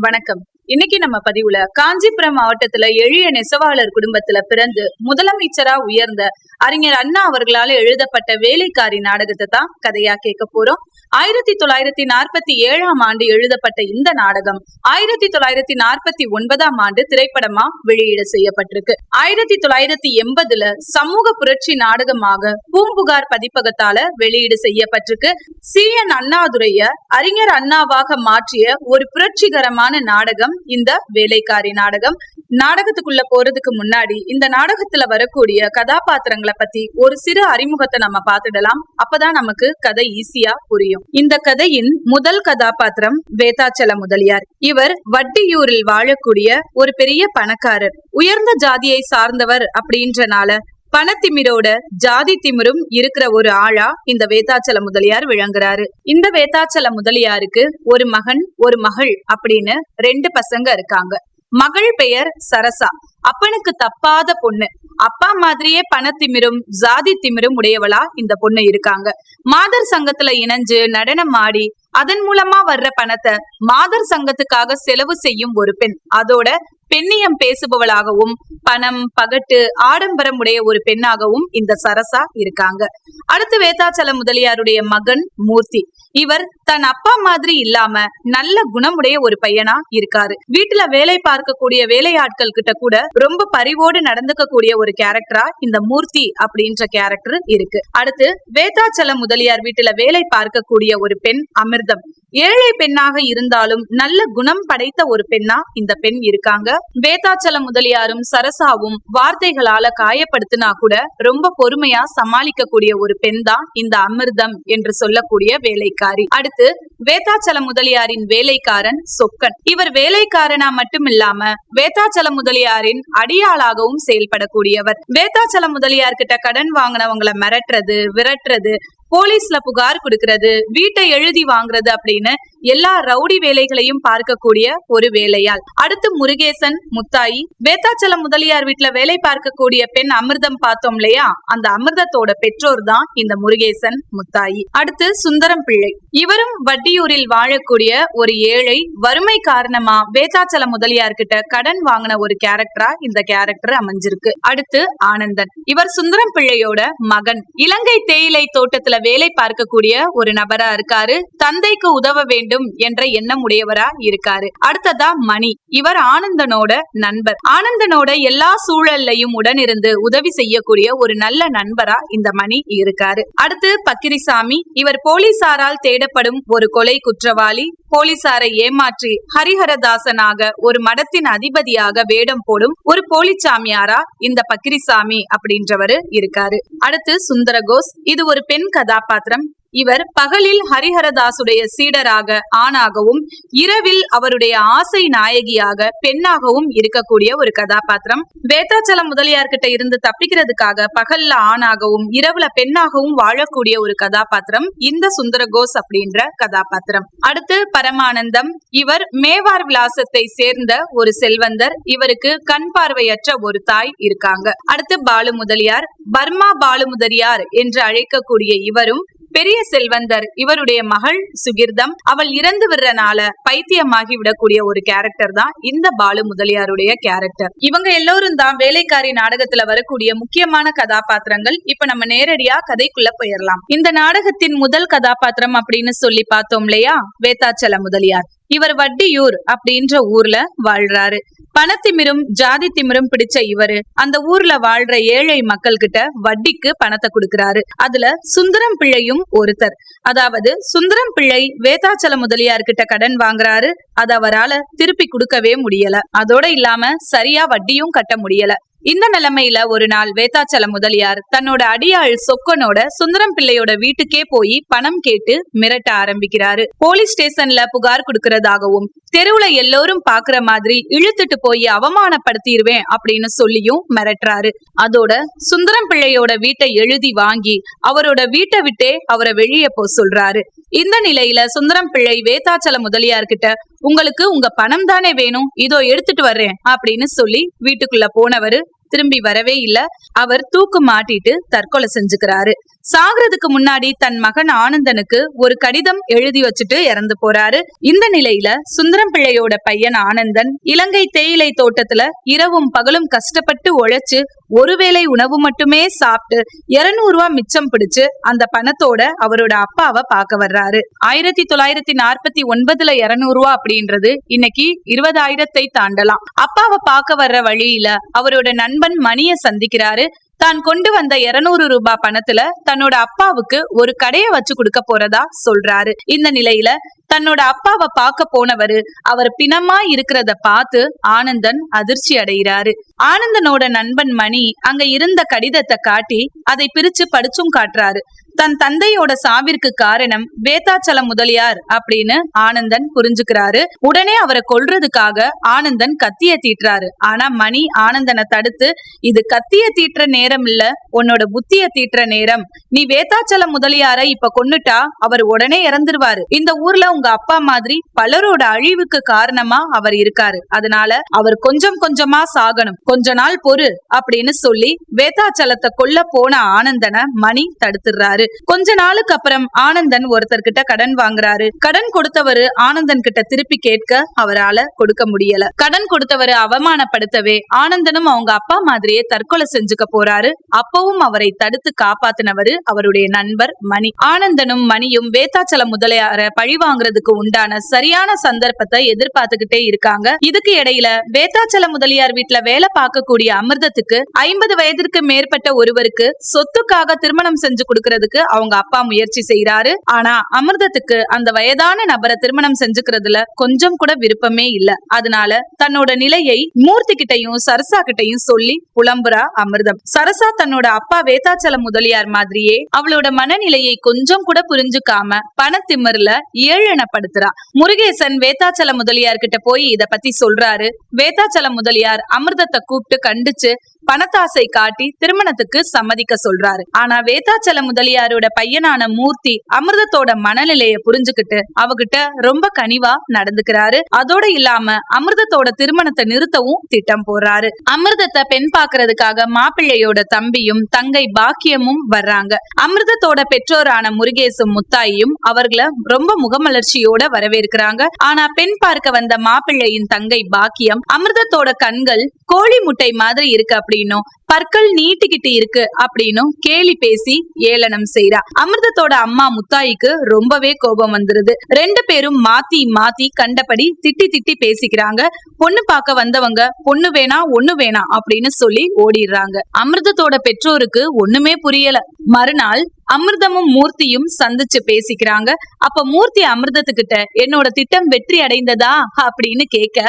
வணக்கம். இன்னைக்கு நம்ம பதிவுல காஞ்சிபுரம் மாவட்டத்துல எளிய நெசவாளர் குடும்பத்துல பிறந்து முதலமைச்சரா உயர்ந்த அறிஞர் அண்ணா அவர்களால எழுதப்பட்ட வேலைக்காரி நாடகத்தை தான் கதையா கேட்க போறோம். ஆயிரத்தி தொள்ளாயிரத்தி நாற்பத்தி ஏழாம் ஆண்டு எழுதப்பட்ட இந்த நாடகம் ஆயிரத்தி தொள்ளாயிரத்தி நாற்பத்தி ஒன்பதாம் ஆண்டு திரைப்படமா வெளியீடு செய்யப்பட்டிருக்கு. ஆயிரத்தி தொள்ளாயிரத்தி எண்பதுல சமூக புரட்சி நாடகமாக பூம்புகார் பதிப்பகத்தால வெளியீடு செய்யப்பட்டிருக்கு. சி. என். அண்ணாதுரைய அறிஞர் அண்ணாவாக மாற்றிய ஒரு புரட்சிகரமான நாடகம் இந்த வேலைக்காரி நாடகம். நாடகத்துக்குள்ள போறதுக்கு முன்னாடி இந்த நாடகத்துல வரக்கூடிய கதாபாத்திரங்களை பத்தி ஒரு சிறு அறிமுகத்தை நம்ம பார்த்துடலாம். அப்பதான் நமக்கு கதை ஈஸியா புரியும். இந்த கதையின் முதல் கதாபாத்திரம் வேதாச்சல முதலியார். இவர் வட்டியூரில் வாழக்கூடிய ஒரு பெரிய பணக்காரர். உயர்ந்த ஜாதியை சார்ந்தவர் அப்படின்றனால பணத்திமிரோட ஜாதி திமிரும் இருக்கிற ஒரு ஆளா இந்த வேதாச்சல முதலியார் விளங்குறாரு. இந்த வேதாச்சல முதலியாருக்கு ஒரு மகன் ஒரு மகள் அப்படின்னு ரெண்டு பசங்க இருக்காங்க. மகள் பெயர் சரசா. அப்பனுக்கு தப்பாத பொண்ணு. அப்பா மாதிரியே பணத்திமிரும் ஜாதி திமிரும் உடையவளா இந்த பொண்ணு இருக்காங்க. மாதர் சங்கத்துல இணைஞ்சு நடனம் ஆடி அதன் மூலமா வர்ற பணத்தை மாதர் சங்கத்துக்காக செலவு செய்யும் ஒரு பெண். அதோட பெண்ணியம் பேசுபவளாகவும் பணம் பகட்டு ஆடம்பரம் உடைய ஒரு பெண்ணாகவும் இந்த சரசா இருக்காங்க. அடுத்து வேதாச்சல முதலியாருடைய மகன் மூர்த்தி. இவர் தன் அப்பா மாதிரி இல்லாம நல்ல குணமுடைய ஒரு பையனா இருக்காரு. வீட்டுல வேலை பார்க்கக்கூடிய வேலையாட்கள் கிட்ட கூட ரொம்ப பரிவோடு நடந்துக்க கூடிய ஒரு கேரக்டரா இந்த மூர்த்தி அப்படின்ற கேரக்டர் இருக்கு. அடுத்து வேதாச்சல முதலியார் வீட்டுல வேலை பார்க்கக்கூடிய ஒரு பெண் அமிர்தம். ஏழை பெண்ணாக இருந்தாலும் நல்ல குணம் படைத்த ஒரு பெண்ணா இந்த பெண் இருக்காங்க. வேதாச்சல முதலியாரும் சரசாவும் வார்த்தைகளால காயப்படுத்தினா கூட ரொம்ப பொறுமையா சமாளிக்க கூடிய ஒரு பெண் தான் இந்த அமிர்தம் என்று சொல்லக்கூடிய வேலைக்காரி. அடுத்து வேதாச்சல முதலியாரின் வேலைக்காரன் சொக்கன். இவர் வேலைக்காரனா மட்டும் இல்லாம வேதாச்சல முதலியாரின் அடியாளாகவும் செயல்படக்கூடியவர். வேதாச்சல முதலியார் கிட்ட கடன் வாங்கினவங்களை மிரட்டுறது விரட்டுறது போலீஸ்ல புகார் கொடுக்கறது வீட்டை எழுதி வாங்குறது அப்படின்னு எல்லா ரவுடி வேலைகளையும் பார்க்கக்கூடிய ஒரு வேலையாள் அடுத்து முருகேசன் முத்தாயி. வேத்தாச்சலம் முதலியார் வீட்டுல வேலை பார்க்கக்கூடிய பெண் அமிர்தம் பார்த்தோம் இல்லையா? அந்த அமிர்தத்தோட பெற்றோர் தான் இந்த முருகேசன் முத்தாயி. அடுத்து சுந்தரம் பிள்ளை. இவரும் வட்டியூரில் வாழக்கூடிய ஒரு ஏழை. வறுமை காரணமா வேத்தாச்சலம் முதலியார் கிட்ட கடன் வாங்கின ஒரு கேரக்டரா இந்த கேரக்டர் அமைஞ்சிருக்கு. அடுத்து ஆனந்தன். இவர் சுந்தரம் பிள்ளையோட மகன். இலங்கை தேயிலை தோட்டத்துல வேலை பார்க்கக்கூடிய ஒரு நபரா இருக்காரு. தந்தைக்கு உதவ வேண்டும் வேண்டும் என்ற எண்ணம் உடையவரா இருக்காரு. அடுத்ததா மணி. இவர் ஆனந்தனோட நண்பர். ஆனந்தனோட எல்லா சூழல்லையும் உடனிருந்து உதவி செய்யக்கூடிய ஒரு நல்ல நண்பரா இந்த மணி இருக்காரு. அடுத்து பக்கிரிசாமி. இவர் போலீசாரால் தேடப்படும் ஒரு கொலை குற்றவாளி. போலீசாரை ஏமாற்றி ஹரிஹரதாசனாக ஒரு மடத்தின் அதிபதியாக வேடம் போடும் ஒரு போலிச்சாமியாரா இந்த பக்கிரிசாமி அப்படின்றவரு இருக்காரு. அடுத்து சுந்தரகோஸ். இது ஒரு பெண் கதாபாத்திரம். இவர் பகலில் ஹரிஹரதாசுடைய சீடராக ஆணாகவும் இரவில் அவருடைய ஆசை நாயகியாக பெண்ணாகவும் இருக்கக்கூடிய ஒரு கதாபாத்திரம். வேதாச்சலம் முதலியார் கிட்ட இருந்து தப்பிக்கிறதுக்காக பகல்ல ஆணாகவும் இரவுல பெண்ணாகவும் வாழக்கூடிய ஒரு கதாபாத்திரம் இந்த சுந்தரகோஸ் அப்படின்ற கதாபாத்திரம். அடுத்து பரமானந்தம். இவர் மேவார் விலாசத்தை சேர்ந்த ஒரு செல்வந்தர். இவருக்கு கண் பார்வையற்ற ஒரு தாய் இருக்காங்க. அடுத்து பாலு முதலியார். பர்மா பாலு முதலியார் என்று அழைக்கக்கூடிய இவரும் பெரிய செல்வந்தர் இவருடைய மகள் சுகிர்தம். அவள் இறந்து விடுறனால பைத்தியமாகி விடக்கூடிய ஒரு கேரக்டர் தான் இந்த பாலு முதலியாருடைய கேரக்டர் இவங்க எல்லோரும் தான் வேலைக்காரி நாடகத்துல வரக்கூடிய முக்கியமான கதாபாத்திரங்கள். இப்ப நம்ம நேரடியா கதைக்குள்ள போயிடலாம் இந்த நாடகத்தின் முதல் கதாபாத்திரம் அப்படின்னு சொல்லி பார்த்தோம் இல்லையா? வேதாச்சல முதலியார். இவர் வட்டியூர் அப்படின்ற ஊர்ல வாழ்றாரு. பணத்திமிரும் ஜாதி திமிரும் பிடிச்ச இவரு அந்த ஊர்ல வாழ்ற ஏழை மக்கள் கிட்ட வட்டிக்கு பணத்தை கொடுக்கறாரு. அதுல சுந்தரம் பிள்ளையும் ஒருத்தர். அதாவது சுந்தரம் பிள்ளை வேதாச்சல முதலியார் கிட்ட கடன் வாங்குறாரு. அது அவரால திருப்பி கொடுக்கவே முடியல. அதோட இல்லாம சரியா வட்டியும் கட்ட முடியல. இந்த நிலைமையில ஒரு நாள் வேதாச்சல முதலியார் தன்னோட அடியாள் சொக்கனோட சுந்தரம் பிள்ளையோட வீட்டுக்கே போய் பணம் கேட்டு மிரட்ட ஆரம்பிக்கிறாரு. போலீஸ் ஸ்டேஷன்ல புகார் கொடுக்கறதாகவும் தெருவுல எல்லோரும் பாக்குற மாதிரி இழுத்துட்டு போய் அவமானப்படுத்திடுவேன் அப்படின்னு சொல்லியும் மிரட்டுறாரு. அதோட சுந்தரம் பிள்ளையோட வீட்டை எழுதி வாங்கி அவரோட வீட்டை விட்டே அவரை வெளியே போ சொல்றாரு. இந்த நிலையில சுந்தரம் பிள்ளை வேதாச்சல முதலியார் கிட்ட உங்களுக்கு உங்க பணம் தானே வேணும்? இதோ எடுத்துட்டு வர்றேன் அப்படின்னு சொல்லி வீட்டுக்குள்ள போனவரு திரும்பி வரவே இல்ல. அவர் தூக்கு மாட்டிட்டு தற்கொலை செஞ்சுக்கிறாரு. சாகிறதுக்கு முன்னாடி தன் மகன் ஆனந்தனுக்கு ஒரு கடிதம் எழுதி வச்சுட்டு இறந்து போறாரு. இந்த நிலையில சுந்தரம் பிள்ளையோட பையன் ஆனந்தன் இலங்கை தேயிலை தோட்டத்துல இரவும் பகலும் கஷ்டப்பட்டு உழைச்சு ஒருவேளை உணவு மட்டுமே சாப்பிட்டு இருநூறு ரூபா மிச்சம் பிடிச்சு அந்த பணத்தோட அவரோட அப்பாவை பார்க்க வர்றாரு. ஆயிரத்தி தொள்ளாயிரத்தி நாற்பத்தி ஒன்பதுல இருநூறு ரூபா அப்படின்றது இன்னைக்கு இருபதாயிரத்தை தாண்டலாம். அப்பாவை பார்க்க வர்ற வழியில அவரோட நண்பன் மணிய சந்திக்கிறாரு. தான் கொண்டு வந்த இருநூறு ரூபாய் பணத்துல தன்னோட அப்பாவுக்கு ஒரு கடைய வச்சு கொடுக்க போறதா சொல்றாரு. இந்த நிலையில தன்னோட அப்பாவை பார்க்க போனவரு அவர் பிணமா இருக்கிறத பார்த்து ஆனந்தன் அதிர்ச்சி அடைகிறாரு. ஆனந்தனோட நண்பன் மணி அங்க இருந்த கடிதத்தை காட்டி அதை பிரிச்சு படிச்சும் காட்டுறாரு. தன் தந்தையோட சாவிற்கு காரணம் வேதாச்சலம் முதலியார் அப்படின்னு ஆனந்தன் புரிஞ்சுக்கிறாரு. உடனே அவரை கொல்றதுக்காக ஆனந்தன் கத்திய தீட்டுறாரு. ஆனா மணி ஆனந்தனை தடுத்து இது கத்திய தீட்டுற நேரம் இல்ல உன்னோட புத்திய தீட்டுற நேரம். நீ வேதாச்சலம் முதலியார இப்ப கொன்னுட்டா அவர் உடனே இறந்துருவாரு. இந்த ஊர்ல உங்க அப்பா மாதிரி பலரோட அழிவுக்கு காரணமா அவர் இருக்காரு. அதனால அவர் கொஞ்சம் கொஞ்சமா சாகணும். கொஞ்ச நாள் பொறு அப்படின்னு சொல்லி வேதாச்சலத்தை கொல்ல போன ஆனந்தனை மணி தடுத்துடுறாரு. கொஞ்ச நாளுக்கு அப்புறம் ஆனந்தன் ஒருத்தர்கிட்ட கடன் வாங்குறாரு. கடன் கொடுத்தவரு ஆனந்தன் கிட்ட திருப்பி கேட்க அவரால கொடுக்க முடியல. கடன் கொடுத்தவரு அவமானப்படுத்தவே ஆனந்தனும் அவங்க அப்பா மாதிரியே தற்கொலை செஞ்சுக்க போறாரு. அப்பவும் அவரை தடுத்து காப்பாத்தினவரு அவருடைய நண்பர் மணி. ஆனந்தனும் மணியும் வேதாச்சல முதலியார பழி வாங்குறதுக்கு உண்டான சரியான சந்தர்ப்பத்தை எதிர்பார்த்துக்கிட்டே இருக்காங்க. இதுக்கு இடையில வேத்தாச்சல முதலியார் வீட்டுல வேலை பார்க்கக்கூடிய அமிர்தத்துக்கு ஐம்பது வயதிற்கு மேற்பட்ட ஒருவருக்கு சொத்துக்காக திருமணம் செஞ்சு கொடுக்கறதுக்கு அவங்க அப்பா முயற்சி செய்யறாரு ஆனா அமிர்தத்துக்கு அந்த வயதான நபரை திருமணம் செஞ்சுக்கிறதுல கொஞ்சம் கூட விருப்பமே இல்ல. அதனால தன்னோட நிலையை மூர்த்தி கிட்டையும் சரசா கிட்டையும் சொல்லி புலம்புறா அமிர்தம். சரசா தன்னோட அப்பா வேதாச்சல முதலியார் மாதிரியே அவளோட மனநிலையை கொஞ்சம் கூட புரிஞ்சுக்காம பணத்திமிர்ல ஏழனப்படுத்துறா முருகேசன் வேதாச்சல முதலியார் கிட்ட போய் இத பத்தி சொல்றாரு. வேதாச்சல முதலியார் அமிர்தத்தை கூப்பிட்டு கண்டிச்சு பணத்தாசை காட்டி திருமணத்துக்கு சம்மதிக்க சொல்றாரு. ஆனா வேதாச்சல முதலியாரோட பையனான மூர்த்தி அமிர்தத்தோட மனநிலைய புரிஞ்சுக்கிட்டு அவகிட்ட ரொம்ப கனிவா நடந்துக்கிறாரு. அதோட இல்லாம அமிர்தத்தோட திருமணத்தை நிறுத்தவும் திட்டம் போடுறாரு. அமிர்தத்தை பெண் பாக்குறதுக்காக மாப்பிள்ளையோட தம்பியும் தங்கை பாக்கியமும் வர்றாங்க. அமிர்தத்தோட பெற்றோரான முருகேசும் முத்தாயும் அவர்களை ரொம்ப மகிழ்ச்சியோட வரவேற்கிறாங்க. ஆனா பெண் பார்க்க வந்த மாப்பிள்ளையின் தங்கை பாக்கியம் அமிர்தத்தோட கண்கள் கோழி முட்டை மாதிரி இருக்கு அப்படின்னும் பற்கள் நீட்டிக்கிட்டு இருக்கு அப்படின்னு கேலி பேசி ஏளனம் செய்யறா அமிர்தத்தோட அம்மா முத்தாயிக்கு ரொம்பவே கோபம் வந்துருது. ரெண்டு பேரும் மாத்தி மாத்தி கண்டபடி திட்டி திட்டி பேசிக்கிறாங்க. பொண்ணு பார்க்க வந்தவங்க பொண்ணு வேணா ஒண்ணு வேணாம் அப்படின்னு சொல்லி ஓடிடுறாங்க. அமிர்தத்தோட பெற்றோருக்கு ஒண்ணுமே புரியல. மறுநாள் அமிர்தமும் மூர்த்தியும் சந்திச்சு பேசிக்கிறாங்க. அப்ப மூர்த்தி அமிர்தத்துக்கிட்ட என்னோட திட்டம் வெற்றி அடைந்ததா? அப்படின்னு கேட்க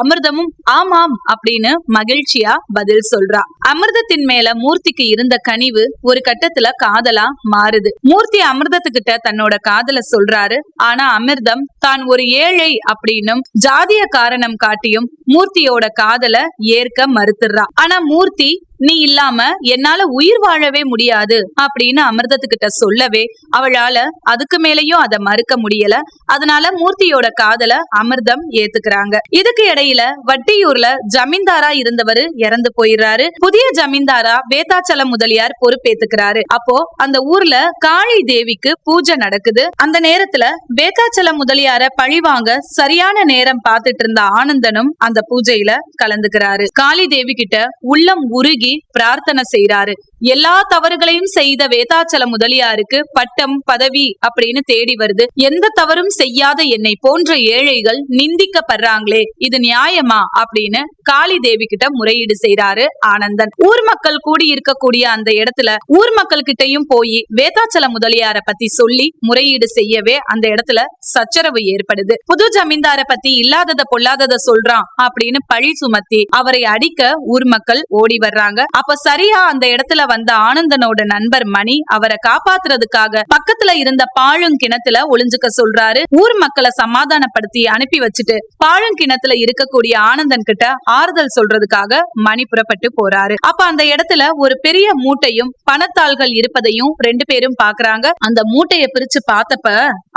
அமிர்தமும் ஆமாம் அப்படின்னு மகிழ்ச்சியா பதில் சொல்றா. அமிர்த அமிர்தத்தின் மேல மூர்த்திக்கு இருந்த கனிவு ஒரு கட்டத்துல காதலா மாறுது. மூர்த்தி அமிர்தத்துக்கிட்ட தன்னோட காதல சொல்றாரு. ஆனா அமிர்தம் தான் ஒரு ஏழை அப்படின்னும் ஜாதிய காரணம் காட்டியும் மூர்த்தியோட காதல ஏற்க மறுத்துடுறா. ஆனா மூர்த்தி நீ இல்லாம என்னால உயிர் வாழவே முடியாது அப்படின்னு அமிர்தத்துக்கிட்ட சொல்லவே அவளால அதுக்கு மேலயும் அதை மறுக்க முடியல. அதனால மூர்த்தியோட காதல அமிர்தம் ஏத்துக்கிறாங்க. இதுக்கு இடையில வட்டியூர்ல ஜமீன்தாரா இருந்தவரு இறந்து போயிடுறாரு. புதிய ஜமீன்தாரா வேதாச்சல முதலியார் பொறுப்பேத்துக்கிறாரு. அப்போ அந்த ஊர்ல காளி தேவிக்கு பூஜை நடக்குது. அந்த நேரத்துல வேதாச்சல முதலியார பழிவாங்க சரியான நேரம் பார்த்துட்டு இருந்த ஆனந்தனும் அந்த பூஜையில கலந்துக்கிறாரு. காளி தேவி கிட்ட உள்ளம் உருகி பிரார்த்தனை செய்யறாரு எல்லா தவறுகளையும் செய்த வேதாச்சல முதலியாருக்கு பட்டம் பதவி அப்படின்னு தேடி வருது. எந்த தவறும் செய்யாத என்னை போன்ற ஏழைகள் நிந்திக்கப்படுறாங்களே இது நியாயமா அப்படின்னு காளி தேவி கிட்ட முறையீடு செய்யறாரு ஆனந்தன். ஊர் மக்கள் கூடி இருக்கக்கூடிய அந்த இடத்துல ஊர் மக்கள் கிட்டயும் போய் வேதாச்சல முதலியார பத்தி சொல்லி முறையீடு செய்யவே அந்த இடத்துல சச்சரவு ஏற்படுது. புது ஜமீன்தார பத்தி இல்லாதத பொல்லாதத சொல்றான் அப்படின்னு பழி சுமத்தி அவரை அடிக்க ஊர் மக்கள் ஓடி வர்றாங்க. அப்ப சரியா அந்த இடத்துல வந்த ஆனந்தனோட நண்பர் மணி அவரை காப்பாத்துறதுக்காக பக்கத்துல இருந்த பாழும் கிணத்துல ஒளிஞ்சுக்க சொல்றாரு. ஊர் மக்களை சமாதானப்படுத்தி அனுப்பி வச்சுட்டு பாழுங்கிணத்துல இருக்கக்கூடிய ஆனந்தன் கிட்ட ஆறுதல் சொல்றதுக்காக மணி புறப்பட்டு போறாரு. அப்ப அந்த இடத்துல ஒரு பெரிய மூட்டையும் பணத்தாள்கள் இருப்பதையும் ரெண்டு பேரும் பாக்குறாங்க. அந்த மூட்டைய பிரிச்சு பார்த்தப்ப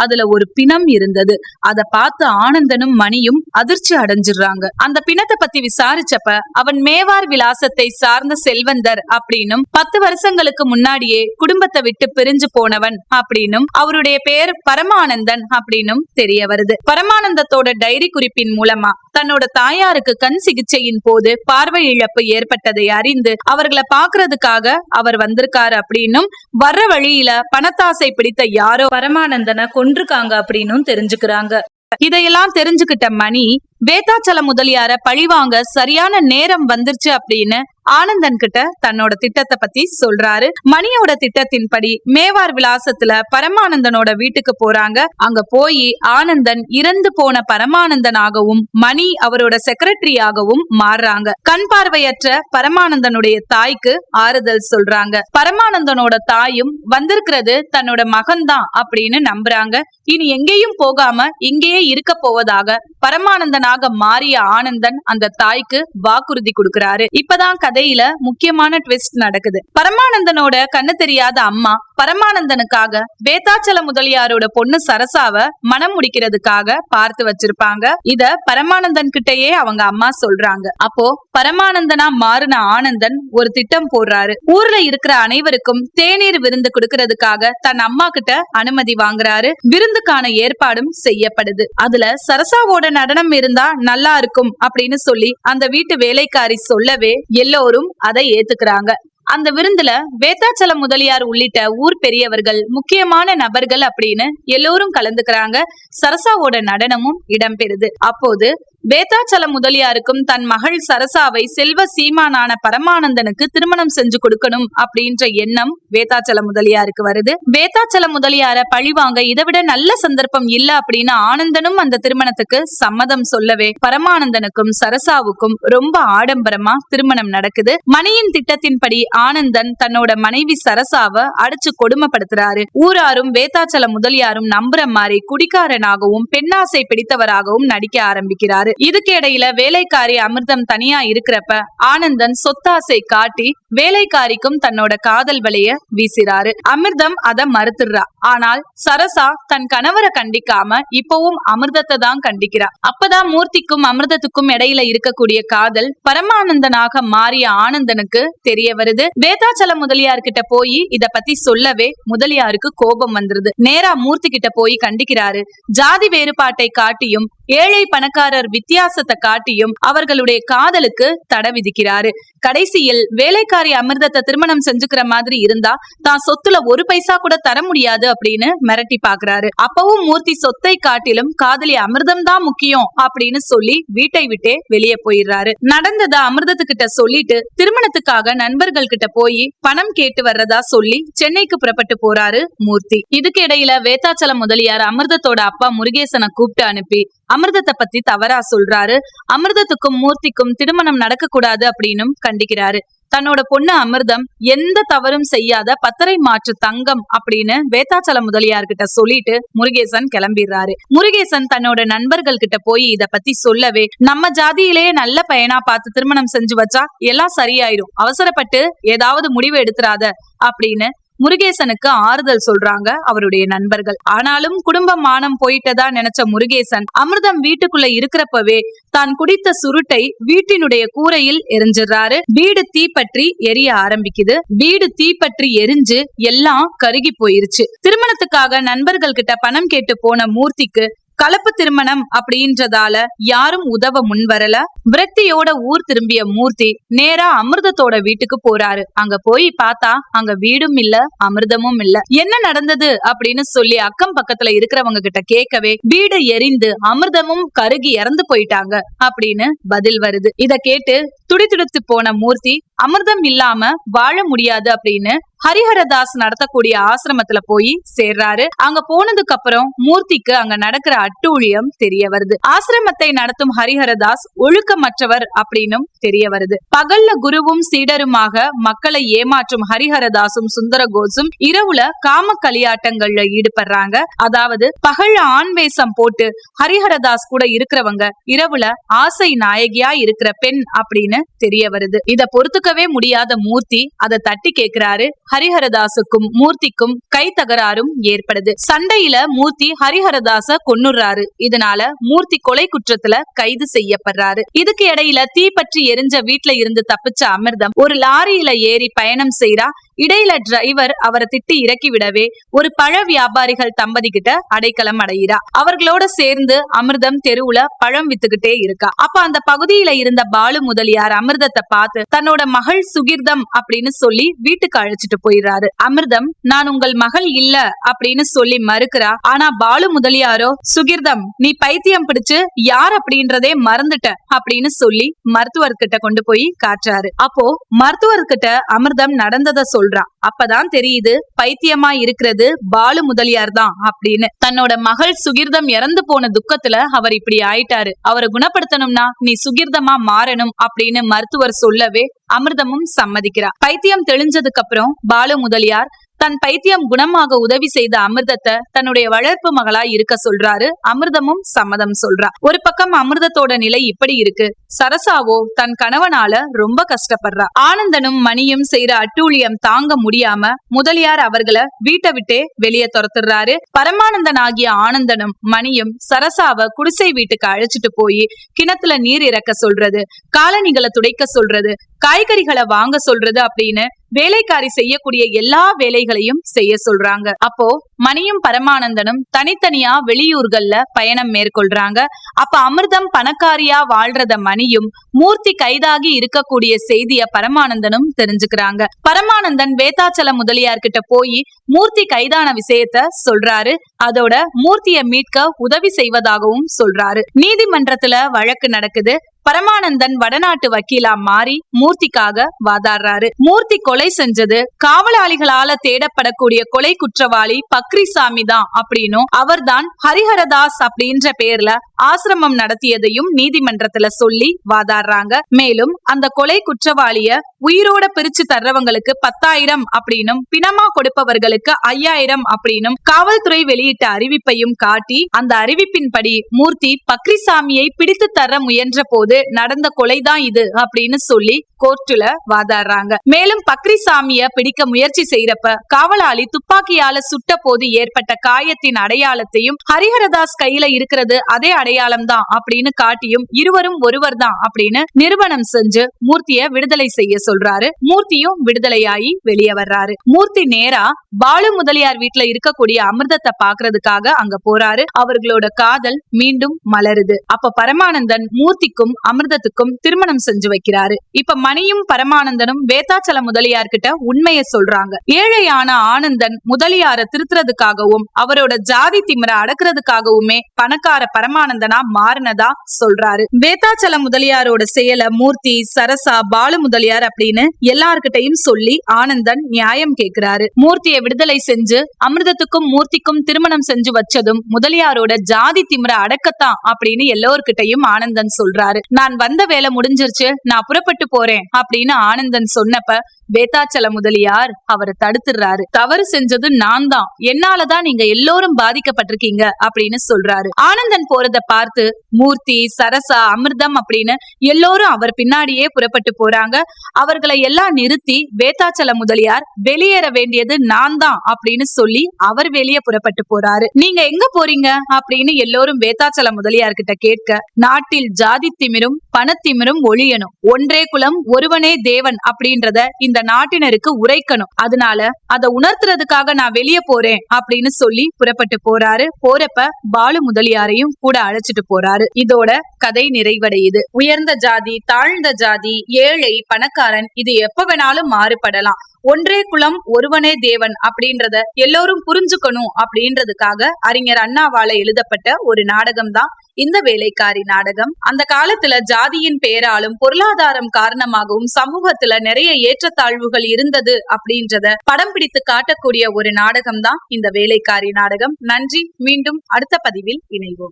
அதுல ஒரு பிணம் இருந்தது. அத பார்த்து ஆனந்தனும் மணியும் அதிர்ச்சி அடைஞ்சிடுறாங்க. அந்த பிணத்தை பத்தி விசாரிச்சப்ப அவன் மேவார் விலாசத்தை சார்ந்த செல்வந்தர் அப்படின்னும் பத்து வருஷங்களுக்கு முன்னாடியே குடும்பத்தை விட்டு பிரிஞ்சு போனவன் அப்படின்னும் அவருடைய பெயர் பரமானந்தன் அப்படின்னும் தெரிய வருது. பரமானந்தத்தோட டைரி குறிப்பின் மூலமா தன்னோட தாயாருக்கு கண் சிகிச்சையின் போது பார்வை இழப்பு ஏற்பட்டதை அறிந்து அவர்களை பாக்குறதுக்காக அவர் வந்திருக்காரு அப்படின்னும் வர்ற வழியில பணத்தாசை பிடித்த யாரோ பரமானந்தனை கொன்றுக்காங்க அப்படின்னும் தெரிஞ்சுக்கிறாங்க. இதையெல்லாம் தெரிஞ்சுக்கிட்ட மணி வேதாச்சல முதலியார பழிவாங்க சரியான நேரம் வந்துருச்சு அப்படின்னு ஆனந்தன் கிட்ட தன்னோட திட்டத்தை பத்தி சொல்றாரு. மணியோட திட்டத்தின்படி மேவார் விலாசத்துல பரமானந்தனோட வீட்டுக்கு போறாங்க. அங்க போய் ஆனந்தன் இறந்து போன பரமானந்தனாகவும் மணி அவரோட செக்ரட்டரியாகவும் மாறுறாங்க. கண் பார்வையற்ற பரமானந்தனுடைய தாய்க்கு ஆறுதல் சொல்றாங்க. பரமானந்தனோட தாயும் வந்திருக்கிறது தன்னோட மகன்தான் அப்படின்னு நம்புறாங்க. இனி எங்கேயும் போகாம இங்கேயே இருக்க போவதாக பரமானந்தனாக மாறிய ஆனந்தன் அந்த தாய்க்கு வாக்குறுதி கொடுக்கிறாரு. இப்பதான் கதையில முக்கியமான ட்விஸ்ட் நடக்குது. பரமானந்தனோட கண்ணு தெரியாத அம்மா பரமானந்தனுக்காக வேதாச்சல முதலியாரோட பொண்ணு சரசாவ மனம் முடிக்கிறதுக்காக பார்த்து வச்சிருப்பாங்க. இத பரமானந்தன் கிட்டயே அவங்க அம்மா சொல்றாங்க. அப்போ பரமானந்தனா மாறின ஆனந்தன் ஒரு திட்டம் போடுறாரு. ஊர்ல இருக்கிற அனைவருக்கும் தேநீர் விருந்து கொடுக்கறதுக்காக தன் அம்மா கிட்ட அனுமதி வாங்குறாரு. விருந்துக்கான ஏற்பாடும் செய்யப்படுது. அதுல சரசாவோட நடனம் இருந்தா நல்லா இருக்கும் அப்படின்னு சொல்லி அந்த வீட்டு வேலைக்காரி சொல்லவே எல்லோ எல்லோரும் அதை ஏத்துக்கிறாங்க. அந்த விருந்துல வேதாச்சல முதலியார் உள்ளிட்ட ஊர் பெரியவர்கள் முக்கியமான நபர்கள் அப்படின்னு எல்லோரும் கலந்துக்கிறாங்க. சரசாவோட நடனமும் இடம்பெறுது அப்போது வேதாச்சலம் முதலியாருக்கும் தன் மகள் சரசாவை செல்வ சீமானான பரமானந்தனுக்கு திருமணம் செஞ்சு கொடுக்கணும் அப்படின்ற எண்ணம் வேதாச்சல முதலியாருக்கு வருது. வேதாச்சல முதலியார பழிவாங்க இதை விட நல்ல சந்தர்ப்பம் இல்ல அப்படின்னு ஆனந்தனும் அந்த திருமணத்துக்கு சம்மதம் சொல்லவே பரமானந்தனுக்கும் சரசாவுக்கும் ரொம்ப ஆடம்பரமா திருமணம் நடக்குது. மணியின் திட்டத்தின்படி ஆனந்தன் தன்னோட மனைவி சரசாவை அடிச்சு கொடுமைப்படுத்துறாரு. ஊராரும் வேதாச்சல முதலியாரும் நம்புற மாதிரி குடிக்காரனாகவும் பெண்ணாசை பிடித்தவராகவும் நடிக்க ஆரம்பிக்கிறாரு. இதுக்கு இடையில வேலைக்காரி அமிர்தம் தனியா இருக்கிறப்ப ஆனந்தன் சொத்தாசை காட்டி வேலைக்காரிக்கும் தன்னோட காதல் வலைய வீசுறாரு. அமிர்தம் அத மறுத்துடுறா. ஆனால் சரசா தன் கணவரை கண்டிக்காம இப்பவும் அமிர்தத்தை தான் கண்டிக்கிறா. அப்பதான் மூர்த்திக்கும் அமிர்தத்துக்கும் இடையில இருக்கக்கூடிய காதல் பரமானந்தனாக மாறிய ஆனந்தனுக்கு தெரிய வருது. வேதாச்சல முதலியார் கிட்ட போய் இத பத்தி சொல்லவே முதலியாருக்கு கோபம் வந்துருது. நேரா மூர்த்தி கிட்ட போய் கண்டிக்கிறாரு. ஜாதி வேறுபாட்டை காட்டியும் ஏழை பணக்காரர் வித்தியாசத்தை காட்டியும் அவர்களுடைய காதலுக்கு தடை விதிக்கிறாரு. கடைசியில் வேலைக்காரி அமிர்தத்தை திருமணம் செஞ்சுக்கிற மாதிரி இருந்தா தான் சொத்துல ஒரு பைசா கூட தர முடியாது அப்படின்னு மிரட்டி பாக்குறாரு அப்பவும் மூர்த்தி சொத்தை காட்டிலும் காதலி அமிர்தம் தான் முக்கியம் அப்படின்னு சொல்லி வீட்டை விட்டே வெளியே போயிடுறாரு. நடந்ததை அமிர்தத்துக்கிட்ட சொல்லிட்டு திருமணத்துக்காக நண்பர்கள் கிட்ட போய் பணம் கேட்டு வர்றதா சொல்லி சென்னைக்கு புறப்பட்டு போறாரு மூர்த்தி. இதுக்கு இடையில வேத்தாச்சலம் முதலியார் அமிர்தத்தோட அப்பா முருகேசனை கூப்பிட்டு அனுப்பி அமிர்தத்தை பத்தி தவறா சொல்றாரு. அமிர்தத்துக்கும் மூர்த்திக்கும் திருமணம் நடக்க கூடாது அப்படின்னும் கண்டிக்கிறாரு. தன்னோட பொண்ணு அமிர்தம் எந்த தவறும் செய்யாத பத்தரை மாற்று தங்கம் அப்படின்னு வேத்தாச்சல முதலியார் கிட்ட சொல்லிட்டு முருகேசன் கிளம்பிடுறாரு. முருகேசன் தன்னோட நண்பர்கள் கிட்ட போய் இத பத்தி சொல்லவே நம்ம ஜாதியிலேயே நல்ல பையனா பார்த்து திருமணம் செஞ்சு வச்சா எல்லாம் சரியாயிரும். அவசரப்பட்டு ஏதாவது முடிவு எடுத்துறாத அப்படின்னு முருகேசனுக்கு ஆறுதல் சொல்றாங்க அவருடைய நண்பர்கள். ஆனாலும் குடும்ப மானம் போயிட்டதா நினைச்ச முருகேசன் அமிர்தம் வீட்டுக்குள்ள இருக்கிறப்பவே தான் குடித்த சுருட்டை வீட்டினுடைய கூரையில் எரிஞ்சிடுறாரு. வீடு தீப்பற்றி எரிய ஆரம்பிக்குது. வீடு தீப்பற்றி எரிஞ்சு எல்லாம் கருகி போயிருச்சு. திருமணத்துக்காக நண்பர்கள் கிட்ட பணம் கேட்டு போன மூர்த்திக்கு கலப்பு திருமணம் அப்படின்றதால யாரும் உதவ முன் வரல விரக்தியோட ஊர் திரும்பிய மூர்த்தி நேரா அமிர்தத்தோட வீட்டுக்கு போறாரு. அங்க போய் பார்த்தா அங்க வீடும் இல்ல அமிர்தமும் இல்ல. என்ன நடந்தது அப்படின்னு சொல்லி அக்கம் பக்கத்துல இருக்கிறவங்க கிட்ட கேட்கவே வீடு எரிந்து அமிர்தமும் கருகி இறந்து போயிட்டாங்க அப்படின்னு பதில் வருது. இத கேட்டு துடிதுடித்து போன மூர்த்தி அமிர்தம் இல்லாம வாழ முடியாது அப்படின்னு ஹரிஹரதாஸ் நடத்தக்கூடிய ஆசிரமத்துல போய் சேர்றாரு. அங்க போனதுக்கு அப்புறம் மூர்த்திக்கு அங்க நடக்கிற அட்டூழியம் தெரிய வருது. ஆசிரமத்தை நடத்தும் ஹரிஹரதாஸ் ஒழுக்கமற்றவர் அப்படின்னு தெரிய வருது. பகல்ல குருவும் சீடருமாக மக்களை ஏமாற்றும் ஹரிஹரதாசும் சுந்தரகோசும் இரவுல காம களியாட்டங்கள்ல ஈடுபடுறாங்க. அதாவது பகல்ல ஆண்வேசம் போட்டு ஹரிஹரதாஸ் கூட இருக்கிறவங்க இரவுல ஆசை நாயகியா இருக்கிற பெண் அப்படின்னு தெரிய வருது. இத பொறுத்துக்கவே முடியாத மூர்த்தி அதை தட்டி கேக்குறாரு ஹரிஹரதாசுக்கும் மூர்த்திக்கும் கை தகராறும் ஏற்படுது. சண்டையில மூர்த்தி ஹரிஹரதாச கொன்னுறாரு. இதனால மூர்த்தி கொலை குற்றத்துல கைது செய்யப்படுறாரு. இதுக்கு இடையில தீ பற்றி எரிஞ்ச வீட்டுல இருந்து தப்பிச்ச அமிர்தம் ஒரு லாரியில ஏறி பயணம் செய்யறா இடையில டிரைவர் அவரை திட்டி இறக்கி விடவே ஒரு பழ வியாபாரிகள் தம்பதி கிட்ட அடைக்கலம் அடையிறா. அவர்களோட சேர்ந்து அமிர்தம் தெருவுல பழம் வித்துக்கிட்டே இருக்கா. அப்ப அந்த பகுதியில இருந்த பாலு முதலியார் அமிர்தத்தை பார்த்து தன்னோட மகள் சுகிர்தம் அப்படின்னு சொல்லி வீட்டுக்கு அழைச்சிட்டு போயிடுறாரு அமிர்தம் நான் உங்கள் மகள் இல்ல அப்படின்னு சொல்லி மறுக்கிறா. ஆனா பாலு முதலியாரோ சுகிர்தம் நீ பைத்தியம் பிடிச்சு யார் அப்படின்றதே மறந்துட்ட அப்படின்னு சொல்லி மருத்துவர்கிட்ட கொண்டு போய் காட்டுறாரு. அப்போ மருத்துவர்கிட்ட அமிர்தம் நடந்ததை சொல்றான் அப்பதான் தெரியுது பைத்தியமா இருக்கிறது பாலு முதலியார் தான் அப்படின்னு. தன்னோட மகள் சுகிர்தம் இறந்து போன துக்கத்துல அவர் இப்படி ஆயிட்டாரு. அவரை குணப்படுத்தணும்னா நீ சுகிர்தமா மாறணும் அப்படின்னு மருத்துவர் சொல்லவே அமிர்தமும் சம்மதிக்கிறா பைத்தியம் தெளிஞ்சதுக்கு அப்புறம் பாலு முதலியார் தன் பைத்தியம் குணமாக உதவி செய்த அமிர்தத்தை தன்னுடைய வளர்ப்பு மகளா இருக்க சொல்றாரு. அமிர்தமும் சம்மதம் சொல்றா ஒரு பக்கம் அமிர்தத்தோட நிலை இப்படி இருக்கு. சரசாவோ தன் கணவனால ரொம்ப கஷ்டப்படுறா. ஆனந்தனும் மணியும் செய்யற அட்டூழியம் தாங்க முடியாம முதலியார் அவர்களை வீட்டை விட்டே வெளியே துரத்துறாரு. பரமானந்தன் ஆகிய ஆனந்தனும் மணியும் சரசாவ குடிசை வீட்டுக்கு அழைச்சிட்டு போய் கிணத்துல நீர் இறக்க சொல்றது காலணிகளை துடைக்க சொல்றது காய்கறிகளை வாங்க சொல்றது அப்படின்னு வேலைக்காரி செய்யக்கூடிய எல்லா வேலைகளையும் செய்ய சொல்றாங்க. அப்போ மணியும் பரமானந்தனும் தனித்தனியா வெளியூர்கள்ல பயணம் மேற்கொள்றாங்க. அப்ப அமிர்தம் பணக்காரியா வாழ்றத மணியும் மூர்த்தி கைதாகி இருக்கக்கூடிய செய்திய பரமானந்தனும் தெரிஞ்சுக்கிறாங்க. பரமானந்தன் வேதாச்சல முதலியார்கிட்ட போய் மூர்த்தி கைதான விஷயத்த சொல்றாரு. அதோட மூர்த்திய மீட்க உதவி செய்வதாகவும் சொல்றாரு. நீதிமன்றத்துல வழக்கு நடக்குது. பரமானந்தன் வடநாட்டு வக்கீலா மாறி மூர்த்திக்காக வாதாடுறாரு. மூர்த்தி கொலை செஞ்சது. காவலாளிகளால தேடப்படக்கூடிய கொலை குற்றவாளி பக்க பக்ரிசாமி தான் அப்படின்னும் அவர்தான் ஹரிஹரதாஸ் அப்படின்ற பேர்ல ஆசிரமம் நடத்தியதையும் நீதிமன்றத்துல சொல்லி வாதாடுறாங்க. மேலும் அந்த கொலை குற்றவாளிய உயிரோட பிரிச்சு தர்றவங்களுக்கு பத்தாயிரம் அப்படின்னும் பிணமா கொடுப்பவர்களுக்கு ஐயாயிரம் அப்படின்னும் காவல்துறை வெளியிட்ட அறிவிப்பையும் காட்டி அந்த அறிவிப்பின்படி மூர்த்தி பக்ரிசாமியை பிடித்து தர முயன்ற போது நடந்த கொலைதான் இது அப்படின்னு சொல்லி கோர்ட்டுல வாதாடுறாங்க. மேலும் பக்ரிசாமிய பிடிக்க முயற்சி செய்யறப்ப காவலாளி துப்பாக்கியால சுட்ட போது ஏற்பட்ட காயத்தின் அடையாளத்தையும் ஹரிஹரதாஸ் கையில இருக்கிறது அதே அடையாளம் தான் அப்படின்னு காட்டியும் இருவரும் ஒருவர் தான் அப்படின்னு நிறுவனம் செஞ்சு மூர்த்திய விடுதலை செய்ய சொல்றாரு. மூர்த்தியும் விடுதலையாகி வெளியே வர்றாரு. மூர்த்தி நேரா பாலு முதலியார் வீட்டுல இருக்கக்கூடிய அமிர்தத்தை பாக்குறதுக்காக அங்க போறாரு. அவர்களோட காதல் மீண்டும் மலருது. அப்ப பரமானந்தன் மூர்த்திக்கும் அமிர்தத்துக்கும் திருமணம் செஞ்சு வைக்கிறாரு. இப்ப மணியும் பரமானந்தனும் வேதாச்சல முதலியார்கிட்ட உண்மையை சொல்றாங்க. ஏழையான ஆனந்தன் முதலியார திருத்துற அடக்குறதுக்காகவும் அவரோட ஜாதி திமிர அடக்குறதுக்காகவுமே பணக்கார பரமானந்தனா மாறினதா சொல்றாரு. வேதாச்சல முதலியாரோட செயல மூர்த்தி சரசா பாலு முதலியார் அப்படின்னு எல்லார்கிட்டையும் சொல்லி ஆனந்தன் நியாயம் கேட்கிறாரு மூர்த்தியை விடுதலை செஞ்சு அமிர்தத்துக்கும் மூர்த்திக்கும் திருமணம் செஞ்சு வச்சதும் முதலியாரோட ஜாதி திமிர அடக்கத்தான் அப்படின்னு எல்லோர்கிட்டையும் ஆனந்தன் சொல்றாரு. நான் வந்த வேலை முடிஞ்சிருச்சு நான் புறப்பட்டு போறேன் அப்படின்னு ஆனந்தன் சொன்னப்ப வேதாச்சல முதலியார் அவரை தடுத்துடுறாரு தவறு செஞ்சது நான் தான் என்னாலதான் நீங்க எல்லோரும் பாதிக்கப்பட்டிருக்கீங்க அப்படின்னு சொல்றாரு. ஆனந்தன் போறத பார்த்து மூர்த்தி சரசா அமிர்தம் அப்படின்னு எல்லோரும் அவர் பின்னாடியே புறப்பட்டு போறாங்க. அவர்களை எல்லாம் நிறுத்தி வேதாச்சல முதலியார் வெளியேற வேண்டியது நான் தான் அப்படின்னு சொல்லி அவர் வெளியே புறப்பட்டு போறாரு. நீங்க எங்க போறீங்க அப்படின்னு எல்லோரும் வேதாச்சல முதலியார் கிட்ட கேட்க நாட்டில் ஜாதி திமிரும் பணத்திமிரும் ஒழியணும். ஒன்றே குலம் ஒருவனே தேவன் அப்படின்றத இந்த நாட்டினருக்கு உரைக்கணும். அதனால அதை உணர்த்துறதுக்காக நான் வெளியே போறேன் அப்படின்னு சொல்லி புறப்பட்டு போறாரு. போறப்ப பாலு முதலியாரையும் கூட அழைச்சிட்டு போறாரு. இதோட கதை நிறைவடையுது. உயர்ந்த ஜாதி தாழ்ந்த ஜாதி ஏழை பணக்காரன் இது எப்ப வேணாலும் மாறுபடலாம். ஒன்றே குலம் ஒருவனே தேவன் அப்படின்றத எல்லோரும் புரிஞ்சுக்கணும் அப்படின்றதுக்காக அறிஞர் அண்ணாவால எழுதப்பட்ட ஒரு நாடகம் தான் இந்த வேலைக்காரி நாடகம். அந்த காலத்துல ஜாதியின் பெயராலும் பொருளாதாரம் காரணமாகவும் சமூகத்துல நிறைய ஏற்றத்தாழ்வுகள் இருந்தது அப்படின்றத படம் பிடித்து காட்டக்கூடிய ஒரு நாடகம் தான் இந்த வேலைக்காரி நாடகம். நன்றி மீண்டும் அடுத்த பதிவில் இணைவோம்.